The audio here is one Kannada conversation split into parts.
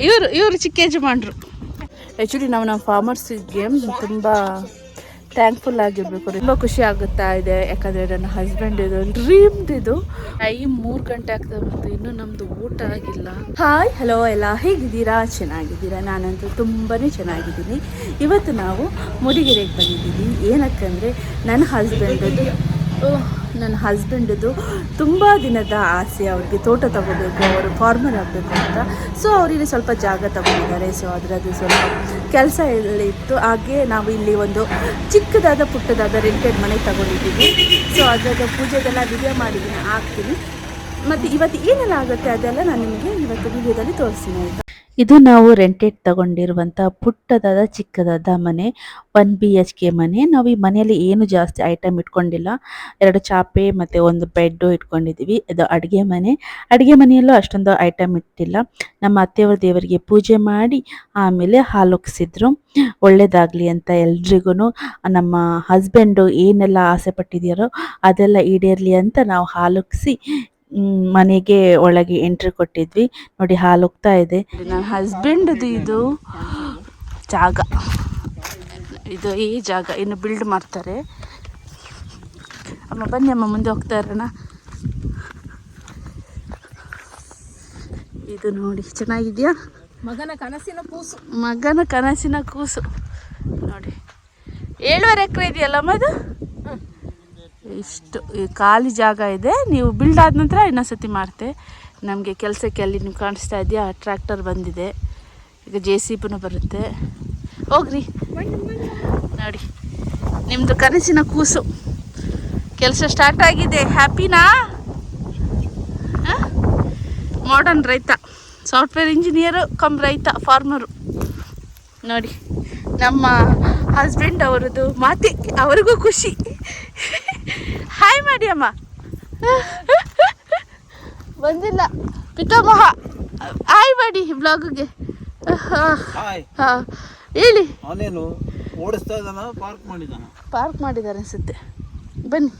ಇವರು ಇವರು ಚಿಕ್ಕ ಯಜಮಾನ್ರು. ಆ್ಯಕ್ಚುಲಿ ನಾವು ನಮ್ಮ ಫಾರ್ಮರ್ಸಿಗೆ ತುಂಬ ಥ್ಯಾಂಕ್ಫುಲ್ ಆಗಿರಬೇಕು. ತುಂಬ ಖುಷಿ ಆಗುತ್ತಾ ಇದೆ. ಯಾಕಂದರೆ ನನ್ನ ಹಸ್ಬೆಂಡ್ ಇದು ಡ್ರೀಮ್ಡ್ ಇದು. ಟೈಮ್ ಮೂರು ಗಂಟೆ ಆಗ್ತಾ ಬಂತು. ಇನ್ನೂ ನಮ್ಮದು ಊಟ ಆಗಿಲ್ಲ. ಹಾಯ್ ಹಲೋ ಎಲ್ಲ. ಹೇಗಿದ್ದೀರಾ? ಚೆನ್ನಾಗಿದ್ದೀರಾ? ನಾನಂತೂ ತುಂಬಾ ಚೆನ್ನಾಗಿದ್ದೀನಿ. ಇವತ್ತು ನಾವು ಮುಡಿಗೆರೆಗೆ ಬಂದಿದ್ದೀವಿ. ಏನಕ್ಕಂದರೆ ನನ್ನ ಹಸ್ಬೆಂಡದು ನನ್ನ ಹಸ್ಬೆಂಡದು ತುಂಬ ದಿನದ ಆಸೆ ಅವ್ರಿಗೆ ತೋಟ ತಗೋಬೇಕು, ಅವರು ಫಾರ್ಮರ್ ಆಗಬೇಕು ಅಂತ. ಸೊ ಅವರಿಗೆ ಸ್ವಲ್ಪ ಜಾಗ ತಗೊಂಡಿದ್ದಾರೆ. ಸೊ ಅದರದ್ದು ಸ್ವಲ್ಪ ಕೆಲಸ ಎಲ್ಲ ಇತ್ತು. ಹಾಗೆ ನಾವು ಇಲ್ಲಿ ಒಂದು ಚಿಕ್ಕದಾದ ಪುಟ್ಟದಾದ ರೆಂಟೆಡ್ ಮನೆ ತಗೊಂಡಿದ್ದೀವಿ. ಸೊ ಅದರ ಪೂಜೆಗೆಲ್ಲ ವಿಡಿಯೋ ಮಾಡಿದ್ದೀನಿ, ಹಾಕ್ತೀನಿ. ಮತ್ತು ಇವತ್ತು ಏನೆಲ್ಲ ಆಗುತ್ತೆ ಅದೆಲ್ಲ ನಾನು ನಿಮಗೆ ಇವತ್ತು ವಿಡಿಯೋದಲ್ಲಿ ತೋರಿಸ್ತೀನಿ, ಆಯಿತಾ? ಇದು ನಾವು ರೆಂಟೆಡ್ ತಗೊಂಡಿರುವಂತಹ ಪುಟ್ಟದಾದ, ಚಿಕ್ಕದಾದ ಮನೆ ಒನ್ ಬಿ ಎಚ್ ಕೆ ಮನೆ. ನಾವು ಈ ಮನೆಯಲ್ಲಿ ಏನು ಜಾಸ್ತಿ ಐಟಮ್ ಇಟ್ಕೊಂಡಿಲ್ಲ. ಎರಡು ಚಾಪೆ ಮತ್ತೆ ಒಂದು ಬೆಡ್ ಇಟ್ಕೊಂಡಿದ್ದೀವಿ ಇದು ಅಡುಗೆ ಮನೆ. ಅಡುಗೆ ಮನೆಯಲ್ಲೂ ಅಷ್ಟೊಂದು ಐಟಮ್ ಇಟ್ಟಿಲ್ಲ. ನಮ್ಮ ಅತ್ತೆಯವ್ರ ದೇವರಿಗೆ ಪೂಜೆ ಮಾಡಿ ಆಮೇಲೆ ಹಾಲೊಕ್ಸಿದ್ರು ಒಳ್ಳೇದಾಗಲಿ ಅಂತ ಎಲ್ರಿಗೂ ನಮ್ಮ ಹಸ್ಬೆಂಡು ಏನೆಲ್ಲ ಆಸೆ ಪಟ್ಟಿದ್ಯಾರೋ ಅದೆಲ್ಲ ಈಡೇರ್ಲಿ ಅಂತ ನಾವು ಹಾಲೊಕ್ಸಿ ಮನೆಗೆ ಒಳಗೆ ಎಂಟ್ರಿ ಕೊಟ್ಟಿದ್ವಿ. ನೋಡಿ ಹಾಲು ಹೋಗ್ತಾ ಇದೆ. ನನ್ನ ಹಸ್ಬೆಂಡ್ದು ಇದು ಜಾಗ. ಇದು ಈ ಜಾಗ ಇನ್ನು ಬಿಲ್ಡ್ ಮಾಡ್ತಾರೆ. ಅಮ್ಮ ಬನ್ನಿ ಅಮ್ಮ ಮುಂದೆ ಹೋಗ್ತಾ ಇರೋಣ. ಇದು ನೋಡಿ ಚೆನ್ನಾಗಿದೆಯಾ? ಮಗನ ಕನಸಿನ ಕೂಸು. ಮಗನ ಕನಸಿನ ಕೂಸು. ನೋಡಿ ಏಳುವರೆ ಎಕರೆ ಇದೆಯಲ್ಲಮ್ಮ ಅದು ಇಷ್ಟು ಖಾಲಿ ಜಾಗ ಇದೆ, ನೀವು ಬಿಲ್ಡ್ ಆದ ನಂತರ ಇನ್ನೊಂದ್ಸತಿ ಮಾಡ್ತೆ ನಮಗೆ ಕೆಲಸಕ್ಕೆ ಅಲ್ಲಿ ನೀವು ಕಾಣಿಸ್ತಾ ಇದೆಯಾ? ಟ್ರ್ಯಾಕ್ಟರ್ ಬಂದಿದೆ. ಈಗ ಜೆ ಸಿ ಬಿನೂ ಬರುತ್ತೆ. ಹೋಗ್ರಿ. ನೋಡಿ ನಿಮ್ಮದು ಕನಸಿನ ಕೂಸು. ಕೆಲಸ ಸ್ಟಾರ್ಟ್ ಆಗಿದೆ. ಹ್ಯಾಪಿನಾ ಮಾಡರ್ನ್ ರೈತ. ಸಾಫ್ಟ್ವೇರ್ ಇಂಜಿನಿಯರು ಕಮ್ ರೈತ ಫಾರ್ಮರು ನೋಡಿ, ನಮ್ಮ ಹಸ್ಬೆಂಡ್ ಅವರದು ಮಾತಿ, ಅವರಿಗೂ ಖುಷಿ. ಹಾಯ್ ಮಾಡಿ ಅಮ್ಮ ಬಂದಿಲ್ಲ ಪಿತಾಮಹ ಹಾಯ್ ಮಾಡಿ ಬ್ಲಾಗ್ಗೆ ಹಾಯ್ ಹಾಂ. ಹೇಳಿ. ಅವನೇನು ಓಡಿಸ್ತಾ ಇದ್ದಾನ ಪಾರ್ಕ್ ಮಾಡಿದಾನ ಪಾರ್ಕ್ ಮಾಡಿದ್ದಾರೆ ಅನಿಸುತ್ತೆ. ಬನ್ನಿ.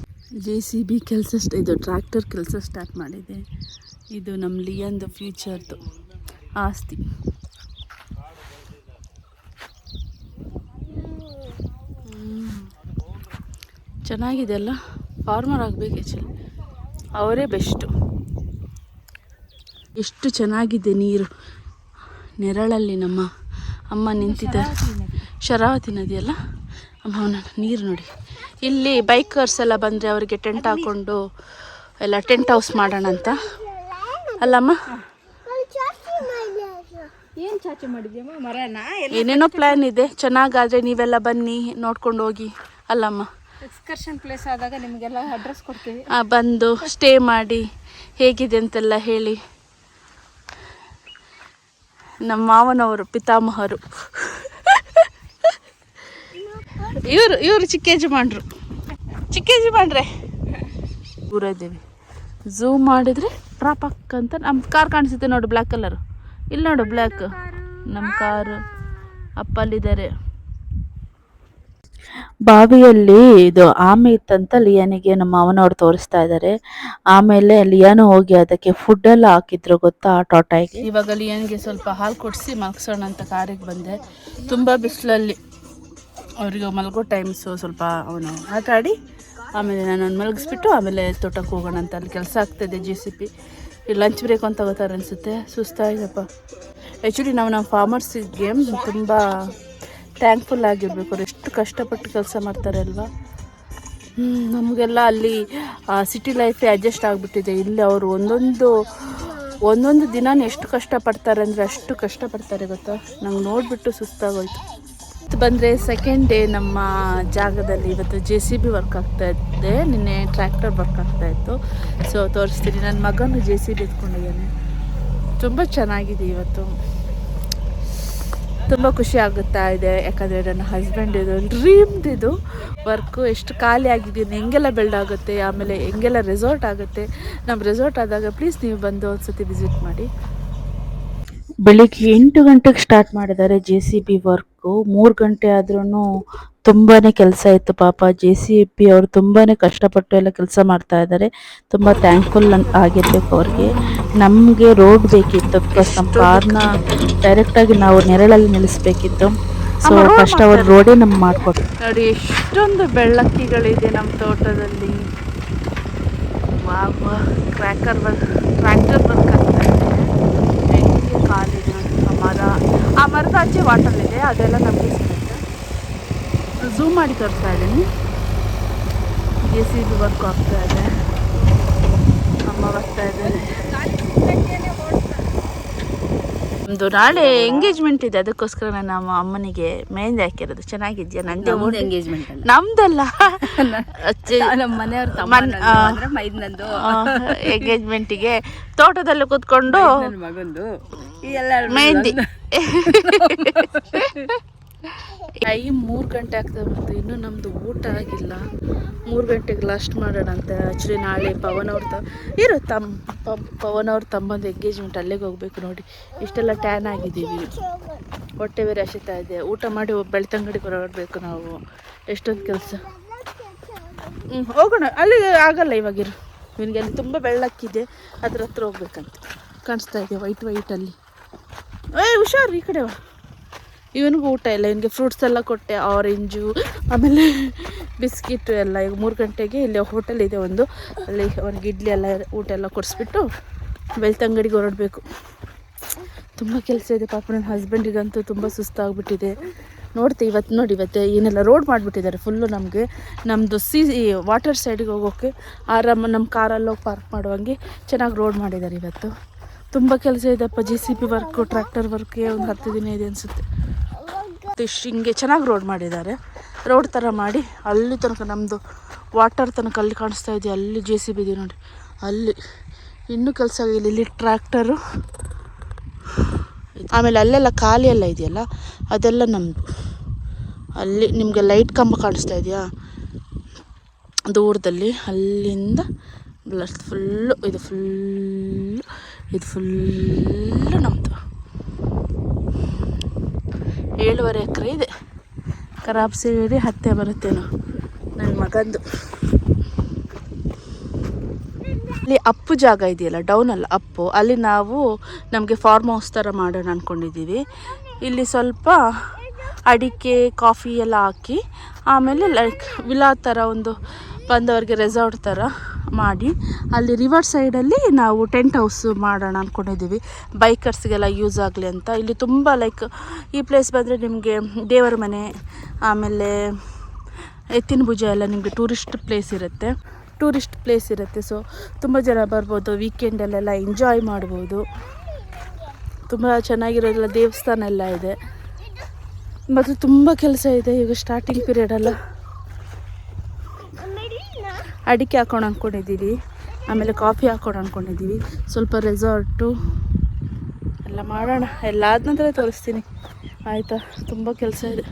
ಜೆ ಸಿ ಬಿ ಕೆಲಸ ಇದು ಟ್ರ್ಯಾಕ್ಟರ್ ಕೆಲಸ ಸ್ಟಾರ್ಟ್ ಮಾಡಿದೆ. ಇದು ನಮ್ಮ ಲಿಯಂದು ಫ್ಯೂಚರ್ದು ಆಸ್ತಿ. ಚೆನ್ನಾಗಿದೆ ಅಲ್ಲ? ಫಾರ್ಮರ್ ಆಗಬೇಕು ಆ್ಯಕ್ಚುಲಿ ಅವರೇ ಬೆಸ್ಟು ಎಷ್ಟು ಚೆನ್ನಾಗಿದೆ ನೀರು. ನೆರಳಲ್ಲಿ ನಮ್ಮ ಅಮ್ಮ ನಿಂತಿದ್ದಾರೆ ಶರಾವತಿ ನದಿಯಲ್ಲ ಅಮ್ಮ ಅವನ ನೀರು ನೋಡಿ. ಇಲ್ಲಿ ಬೈಕರ್ಸ್ ಎಲ್ಲ ಬಂದರೆ ಅವರಿಗೆ ಟೆಂಟ್ ಹಾಕ್ಕೊಂಡು ಎಲ್ಲ ಟೆಂಟ್ ಹೌಸ್ ಮಾಡೋಣ ಅಂತ. ಅಲ್ಲಮ್ಮ? ಏನ್ ಚಾಚು ಮಾಡಿದ್ಯಮ್ಮ? ಮರನಾ? ಏನೇನೋ ಪ್ಲ್ಯಾನ್ ಇದೆ. ಚೆನ್ನಾಗಾದರೆ ನೀವೆಲ್ಲ ಬನ್ನಿ ನೋಡ್ಕೊಂಡು ಹೋಗಿ. ಅಲ್ಲಮ್ಮ? ಎಕ್ಸ್ಕರ್ಷನ್ ಪ್ಲೇಸ್ ಆದಾಗ ನಿಮಗೆಲ್ಲ ಅಡ್ರೆಸ್ ಕೊಡ್ತೀವಿ. ಬಂದು ಸ್ಟೇ ಮಾಡಿ ಹೇಗಿದೆ ಅಂತೆಲ್ಲ ಹೇಳಿ. ನಮ್ಮ ಮಾವನವರು, ಪಿತಾಮಹರು. ಇವರು ಇವರು ಚಿಕ್ಕ ಮಾಡ್ರು ಚಿಕ್ಕ ಮಾಡ್ರೆ ದೂರ ಇದ್ದೀವಿ ಝೂಮ್ ಮಾಡಿದರೆ ಟ್ರಾಪಕ್ ಅಂತ ನಮ್ಮ ಕಾರ್ ಕಾಣಿಸುತ್ತೆ ನೋಡು ಬ್ಲ್ಯಾಕ್ ಕಲರ್ ಇಲ್ಲಿ ನೋಡು ಬ್ಲ್ಯಾಕ್ ನಮ್ಮ ಕಾರು ಅಪ್ಪಲ್ಲಿದ್ದಾರೆ. ಬಾವಿಯಲ್ಲಿ ಇದು ಆಮೆ ಇತ್ತಂತ ಲಿಯಾನಿಗೆ ನಮ್ಮ ಮಾವನವ್ರು ತೋರಿಸ್ತಾ ಇದ್ದಾರೆ ಆಮೇಲೆ ಲಿಯಾನು ಹೋಗಿ ಅದಕ್ಕೆ ಫುಡ್ ಎಲ್ಲ ಹಾಕಿದ್ರು, ಗೊತ್ತಾ ಟೋಟಾಗಿ ಇವಾಗ ಲಿಯಾನಿಗೆ ಸ್ವಲ್ಪ ಹಾಲು ಕೊಡಿಸಿ ಮಲ್ಗಿಸೋಣ ಅಂತ ಕಾರಿಗೆ ಬಂದೆ. ತುಂಬ ಬಿಸಿಲಲ್ಲಿ ಅವರಿಗೆ ಮಲಗೋ ಟೈಮ್ಸು ಸ್ವಲ್ಪ ಅವನು ಆಟ ಆಡಿ ಆಮೇಲೆ ನಾನು ಮಲಗಿಸ್ಬಿಟ್ಟು ಆಮೇಲೆ ತೋಟಕ್ಕೆ ಹೋಗೋಣ ಅಂತ ಅಲ್ಲಿ ಕೆಲಸ ಆಗ್ತಾಯಿದೆ J C B lunch break ಅಂತ ತಗೋತಾರೆ ಅನಿಸುತ್ತೆ. ಸುಸ್ತಾಯಿದೆಪ್ಪ ಆ್ಯಕ್ಚುಲಿ ನಾವು ನಮ್ಮ ಫಾರ್ಮರ್ಸಿಗೆ ತುಂಬ ಥ್ಯಾಂಕ್ಫುಲ್ ಆಗಿರಬೇಕು ಅವ್ರು. ಎಷ್ಟು ಕಷ್ಟಪಟ್ಟು ಕೆಲಸ ಮಾಡ್ತಾರೆ ಅಲ್ವಾ? ನಮಗೆಲ್ಲ ಅಲ್ಲಿ ಸಿಟಿ ಲೈಫೇ ಅಡ್ಜಸ್ಟ್ ಆಗಿಬಿಟ್ಟಿದೆ. ಇಲ್ಲಿ ಅವರು ಒಂದೊಂದು ಒಂದೊಂದು ದಿನ ಎಷ್ಟು ಕಷ್ಟಪಡ್ತಾರೆ ಅಂದರೆ ಅಷ್ಟು ಕಷ್ಟಪಡ್ತಾರೆ ಗೊತ್ತಾ? ನಂಗೆ ನೋಡಿಬಿಟ್ಟು ಸುಸ್ತಾಗೋಯ್ತು. ಇವತ್ತು ಬಂದರೆ ಸೆಕೆಂಡ್ ಡೇ ನಮ್ಮ ಜಾಗದಲ್ಲಿ ಇವತ್ತು ಜೆ ಸಿ ಬಿ ವರ್ಕ್ ಆಗ್ತಾ ಇದ್ದೆ ನಿನ್ನೆ ಟ್ರ್ಯಾಕ್ಟರ್ ವರ್ಕ್ ಆಗ್ತಾ ಇತ್ತು. ಸೊ ತೋರಿಸ್ತೀನಿ. ನನ್ನ ಮಗನು ಜೆ ಸಿ ಬಿ ಎತ್ಕೊಂಡಿದ್ದಾನೆ. ತುಂಬ ಚೆನ್ನಾಗಿದೆ ಇವತ್ತು. ತುಂಬ ಖುಷಿ ಆಗುತ್ತಾ ಇದೆ. ಯಾಕಂದರೆ ನನ್ನ ಹಸ್ಬೆಂಡ್ ಇದು ಡ್ರೀಮ್ದು ಇದು. ವರ್ಕು ಎಷ್ಟು ಖಾಲಿ ಆಗಿದ್ದೀನಿ ಹೆಂಗೆಲ್ಲ ಬಿಲ್ಡ್ ಆಗುತ್ತೆ ಆಮೇಲೆ ಹೆಂಗೆಲ್ಲ ರೆಸಾರ್ಟ್ ಆಗುತ್ತೆ. ನಮ್ಮ ರೆಸಾರ್ಟ್ ಆದಾಗ ಪ್ಲೀಸ್ ನೀವು ಬಂದು ಒಂದು ಸತಿ ವಿಸಿಟ್ ಮಾಡಿ. ಬೆಳಿಗ್ಗೆ ಎಂಟು ಗಂಟೆಗೆ ಸ್ಟಾರ್ಟ್ ಮಾಡಿದ್ದಾರೆ ಜೆ ಸಿ ಬಿ ವರ್ಕು ಮೂರು ಗಂಟೆ ಆದ್ರೂ ತುಂಬಾ ಕೆಲಸ ಇತ್ತು ಪಾಪ. ಜೆ ಸಿ ಬಿ ಅವರು ತುಂಬಾ ಕಷ್ಟಪಟ್ಟು ಎಲ್ಲ ಕೆಲಸ ಮಾಡ್ತಾ ಇದ್ದಾರೆ. ತುಂಬ ಥ್ಯಾಂಕ್ಫುಲ್ ಆಗಿರ್ಬೇಕು ಅವ್ರಿಗೆ. ನಮಗೆ ರೋಡ್ ಬೇಕಿತ್ತು. ಬಿಕಾಸ್ ನಮ್ಮ ಕಾರ್ನ ಡೈರೆಕ್ಟಾಗಿ ನಾವು ನೆರಳಲ್ಲಿ ನಿಲ್ಲಿಸ್ಬೇಕಿತ್ತು. ಸೊ ಫಸ್ಟ್ ಅವರು ರೋಡೇ ನಮ್ಗೆ ಮಾಡಿಕೊಟ್ರು. ನೋಡಿ ಎಷ್ಟೊಂದು ಬೆಳ್ಳಕ್ಕಿಗಳಿದೆ ನಮ್ಮ ತೋಟದಲ್ಲಿ. Wow cracker work tractor work ಆಗ್ತಾ ಇದೆ ಕಾಲಿದೆ ಆ ಮರ ಆ ಮರದ ಆಚೆ ವಾಟರ್ ಇದೆ ಅದೆಲ್ಲ ನಮಗೆ ಸಿಗುತ್ತೆ ಝೂಮ್ ಮಾಡಿ ತೋರಿಸ್ತಾ ಇದ್ದೀನಿ. ಎ ಸಿ ಇದು ವರ್ಕ್ ಆಗ್ತಾ ಇದೆ. ಅಮ್ಮ ಬರ್ತಾ ಇದ್ದಾರೆ. ನಮ್ದು ನಾಳೆ ಎಂಗೇಜ್ಮೆಂಟ್ ಇದೆ ಅದಕ್ಕೋಸ್ಕರ ನಾನು ನಮ್ಮ ಅಮ್ಮನಿಗೆ ಮೆಹಂದಿ ಹಾಕಿರೋದು. ಚೆನ್ನಾಗಿದ್ಯಾ? ನಂದೇ ಎಂಗೇಜ್ಮೆಂಟ್ ನಮ್ದಲ್ಲ. ಎಂಗೇಜ್ಮೆಂಟಿಗೆ ತೋಟದಲ್ಲಿ ಕೂತ್ಕೊಂಡು ಮೆಹಂದಿ ಟೈಮ್ ಮೂರು ಗಂಟೆ ಆಗ್ತಾ ಬಂತು ಇನ್ನೂ ನಮ್ಮದು ಊಟ ಆಗಿಲ್ಲ. ಮೂರು ಗಂಟೆಗೆ ಲಾಸ್ಟ್ ಮಾಡೋಣ ಅಂತ. ಆ್ಯಕ್ಚುಲಿ ನಾಳೆ ಪವನ್ ಅವ್ರ ತ ಇರೋ ತಮ್ಮ ಪ- ಪವನ್ ಅವ್ರ ತಮ್ಮಂದು ಎಂಗೇಜ್ಮೆಂಟ್ ಅಲ್ಲಿಗೆ ಹೋಗ್ಬೇಕು ನೋಡಿ. ಇಷ್ಟೆಲ್ಲ ಟ್ಯಾನ್ ಆಗಿದ್ದೀವಿ. ಹೊಟ್ಟೆ ಬೇರೆ ಹಸಿತಾ ಇದೆ. ಊಟ ಮಾಡಿ ಬೆಳ್ತಂಗಡಿಗೆ ಹೊರಡಬೇಕು ನಾವು. ಎಷ್ಟೊಂದು ಕೆಲಸ. ಹ್ಞೂ ಹೋಗೋಣ. ಅಲ್ಲಿಗೆ ಆಗಲ್ಲ ಇವಾಗಿರು ನಿನಗೆ ಅಲ್ಲಿ ತುಂಬ ಬೆಳ್ಳಕ್ಕಿದೆ. ಅದ್ರ ಹತ್ರ ಹೋಗ್ಬೇಕಂತ. ಕಾಣಿಸ್ತಾ ಇದೆ ವೈಟ್ ವೈಟಲ್ಲಿ ಏಯ್ ಹುಷಾರು ಈ ಕಡೆ ಇವನಿಗೂ ಊಟ ಇಲ್ಲ, ಇವನಿಗೆ ಫ್ರೂಟ್ಸ್ ಎಲ್ಲ ಕೊಟ್ಟೆ ಆರೆಂಜು ಆಮೇಲೆ ಬಿಸ್ಕಿಟ್ಟು ಎಲ್ಲ. ಈಗ ಮೂರು ಗಂಟೆಗೆ ಇಲ್ಲಿ ಹೋಟೆಲ್ ಇದೆ ಒಂದು. ಅಲ್ಲಿ ಅವ್ನಿಗೆ ಇಡ್ಲಿ ಎಲ್ಲ, ಊಟ ಎಲ್ಲ ಕೊಡಿಸ್ಬಿಟ್ಟು ಬೆಳ್ತಂಗಡಿಗೆ ಹೊರಡಬೇಕು. ತುಂಬ ಕೆಲಸ ಇದೆ, ಪಾಪ ನನ್ನ ಹಸ್ಬೆಂಡಿಗಂತೂ ತುಂಬ ಸುಸ್ತಾಗ್ಬಿಟ್ಟಿದೆ. ನೋಡ್ತೆ ಇವತ್ತು ನೋಡಿ, ಇವತ್ತು ಏನೆಲ್ಲ ರೋಡ್ ಮಾಡಿಬಿಟ್ಟಿದ್ದಾರೆ ಫುಲ್ಲು ನಮಗೆ. ನಮ್ಮದು ಸಿ ವಾಟರ್ ಸೈಡಿಗೆ ಹೋಗೋಕ್ಕೆ ಆರಾಮ ನಮ್ಮ ಕಾರಲ್ಲಿ ಹೋಗಿ ಪಾರ್ಕ್ ಮಾಡುವಂಗೆ ಚೆನ್ನಾಗಿ ರೋಡ್ ಮಾಡಿದ್ದಾರೆ ಇವತ್ತು. ತುಂಬ ಕೆಲಸ ಇದೆಪ್ಪ J C B work tractor ವರ್ಕ್ಗೆ ಒಂದು ಹತ್ತು ದಿನ ಇದೆ ಅನಿಸುತ್ತೆ. ಇಷ್ಟು ಹಿಂಗೆ ಚೆನ್ನಾಗಿ ರೋಡ್ ಮಾಡಿದ್ದಾರೆ. ರೋಡ್ ಥರ ಮಾಡಿ ಅಲ್ಲಿ ತನಕ ನಮ್ಮದು ವಾಟರ್ ತನಕ ಅಲ್ಲಿ ಕಾಣಿಸ್ತಾ ಇದೆ. ಅಲ್ಲಿ ಜೆ ಸಿ ಬಿ ಇದೆ ನೋಡಿ. ಅಲ್ಲಿ ಇನ್ನೂ ಕೆಲಸ ಆಗಿಲ್ಲ ಇಲ್ಲಿ ಟ್ರ್ಯಾಕ್ಟರು ಆಮೇಲೆ ಅಲ್ಲೆಲ್ಲ ಖಾಲಿ ಎಲ್ಲ ಇದೆಯಲ್ಲ? ಅದೆಲ್ಲ ನಮ್ಮದು ಅಲ್ಲಿ ನಿಮಗೆ ಲೈಟ್ ಕಂಬ ಕಾಣಿಸ್ತಾ ಇದೆಯಾ? ದೂರದಲ್ಲಿ. ಅಲ್ಲಿಂದ ಬ್ಲಸ್ ಫುಲ್ಲು ಇದು ಫುಲ್ಲು ಇದು ಫುಲ್ಲು ನಮ್ಮದು ಏಳುವರೆ ಎಕರೆ ಇದೆ. ಖರಾಬ್ ಸೇರಿ ಹತ್ತೆ ಬರುತ್ತೇನೋ ನನ್ನ ಮಗಂದು. ಅಲ್ಲಿ ಅಪ್ಪು ಜಾಗ ಇದೆಯಲ್ಲ ಡೌನ್ ಅಲ್ಲ, ಅಪ್ಪು. ಅಲ್ಲಿ ನಾವು ನಮಗೆ ಫಾರ್ಮ್ ಹೌಸ್ ಥರ ಮಾಡೋಣ ಅಂದ್ಕೊಂಡಿದ್ದೀವಿ ಇಲ್ಲಿ ಸ್ವಲ್ಪ ಅಡಿಕೆ ಕಾಫಿ ಎಲ್ಲ ಹಾಕಿ, ಆಮೇಲೆ ಲೈಕ್ ವಿಲಾ ಥರ ಒಂದು ಬಂದವರಿಗೆ ರೆಸಾರ್ಟ್ ಥರ ಮಾಡಿ. ಅಲ್ಲಿ ರಿವರ್ ಸೈಡಲ್ಲಿ ನಾವು ಟೆಂಟ್ ಹೌಸ್ ಮಾಡೋಣ ಅಂದ್ಕೊಂಡಿದ್ದೀವಿ ಬೈಕರ್ಸ್ಗೆಲ್ಲ ಯೂಸ್ ಆಗಲಿ ಅಂತ. ಇಲ್ಲಿ ತುಂಬ ಲೈಕ್ ಈ ಪ್ಲೇಸ್ ಬಂದರೆ ನಿಮಗೆ ದೇವರ ಮನೆ, ಆಮೇಲೆ ಎತ್ತಿನ ಭುಜ ಎಲ್ಲ ನಿಮಗೆ ಟೂರಿಸ್ಟ್ ಪ್ಲೇಸ್ ಇರುತ್ತೆ. ಟೂರಿಸ್ಟ್ ಪ್ಲೇಸ್ ಇರುತ್ತೆ. ಸೊ ತುಂಬ ಜನ ಬರ್ಬೋದು. ವೀಕೆಂಡಲ್ಲೆಲ್ಲ ಎಂಜಾಯ್ ಮಾಡ್ಬೋದು. ತುಂಬ ಚೆನ್ನಾಗಿರೋದೆಲ್ಲ ದೇವಸ್ಥಾನ ಎಲ್ಲ ಇದೆ. ಮತ್ತು ತುಂಬ ಕೆಲಸ ಇದೆ. ಈಗ ಸ್ಟಾರ್ಟಿಂಗ್ ಪೀರಿಯಡ್ ಅಲ್ಲ. ಅಡಿಕೆ ಹಾಕೊಂಡು ಅಂದ್ಕೊಂಡಿದ್ದೀವಿ ಆಮೇಲೆ ಕಾಫಿ ಹಾಕೊಂಡು ಅಂದ್ಕೊಂಡಿದ್ದೀವಿ ಸ್ವಲ್ಪ ರೆಸಾರ್ಟು ಎಲ್ಲ ಮಾಡೋಣ. ಎಲ್ಲ ಆದ ತೋರಿಸ್ತೀನಿ. ಆಯಿತಾ? ತುಂಬ ಕೆಲಸ ಇದೆ.